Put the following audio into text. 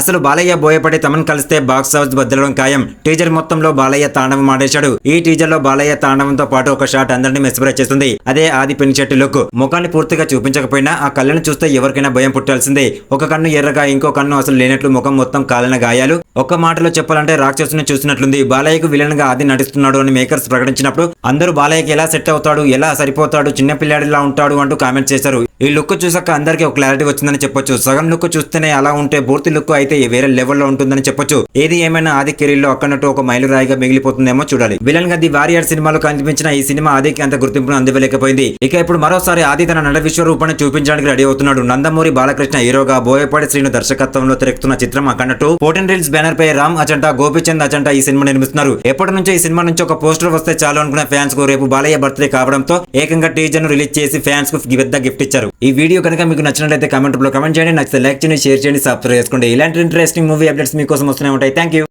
అసలు బాలయ్య బోయపడి తమన్ కలిస్తే box house బద్దలడం ఖాయం. టీజర్ మొత్తంలో బాలయ్య తాండవం ఆడేశాడు. ఈ టీజర్లో బాలయ్య తాండవంతో పాటు ఒక షాట్ అందరినీ మెస్పరైజ్ చేస్తుంది. అదే ఆది పెనిచెట్టి లుక్ ముఖాన్ని పూర్తిగా చూపించకపోయినా ఆ కళ్ళను చూస్తే ఎవరికైనా భయం పుట్టాల్సిందే. ఒక కన్ను ఎర్రగా ఇంకో కన్ను అసలు లేనట్లు ముఖం మొత్తం కాలిన గాయాలు. ఒక్క మాటలో చెప్పాలంటే రాక్షసుని చూసినట్లుంది. బాలయ్యకు విలన్గా ఆది నటిస్తున్నాడు అని మేకర్స్ ప్రకటించినప్పుడు అందరూ బాలయ్యకి ఎలా సెట్ అవుతాడు ఎలా సరిపోతాడు చిన్నపిల్లాడిలా ఉంటాడు అంటూ కామెంట్ చేశారు. ఈ లుక్ చూసాక అందరికీ ఒక క్లారిటీ వచ్చిందని చెప్పొచ్చు. సగం లుక్ చూస్తేనే అలా ఉంటే పూర్తి లుక్ అయితే వేరే లెవెల్లో ఉంటుందని చెప్పొచ్చు. ఏది ఏమైనా ఆది కెరీర్లో అక్కడట్టు ఒక మైలురాయిగా మిగిలిపోతుందేమో చూడాలి. విలన్గా ది వారియర్ సినిమాలో కనిపించిన ఈ సినిమా ఆదికి అంత గుర్తింపును అందివ్వలేకపోయింది. ఇక ఇప్పుడు మరోసారి ఆది తన నట విశ్వరూపాన్ని చూపించడానికి రెడీ అవుతున్నాడు. నందమూరి బాలకృష్ణ హీరోగా బోయపాటి శ్రీను దర్శకత్వంలో తిరుగుతున్న చిత్రం అక్కడట్టు పోటెన్ రీల్స్ బ్యానర్ పై రామ్ అచంట గోపిచంద్ అజంటా ఈ సినిమా నిర్మిస్తున్నారు. ఎప్పటి నుంచో ఈ సినిమా నుంచి ఒక పోస్టర్ వస్తే చాలు అనుకున్న ఫ్యాన్స్కు రేపు బాలయ్య బర్త్డే కావడంతో ఏకంగా టీజర్ను రిలీజ్ చేసి ఫ్యాన్స్కు పెద్ద గిఫ్ట్ ఇచ్చారు. ఈ వీడియో కనుక మీకు నచ్చినట్లయితే కమెంట్లో కమెంట్ చేయండి. నచ్చితే లైక్ చేయండి షేర్ చేయండి సబ్స్క్రైబ్ చేసుకోండి. ఇలాంటి ఇంట్రెస్టింగ్ మూవీ అప్డేట్స్ మీకోసం వస్తూనే ఉంటాయి. Thank you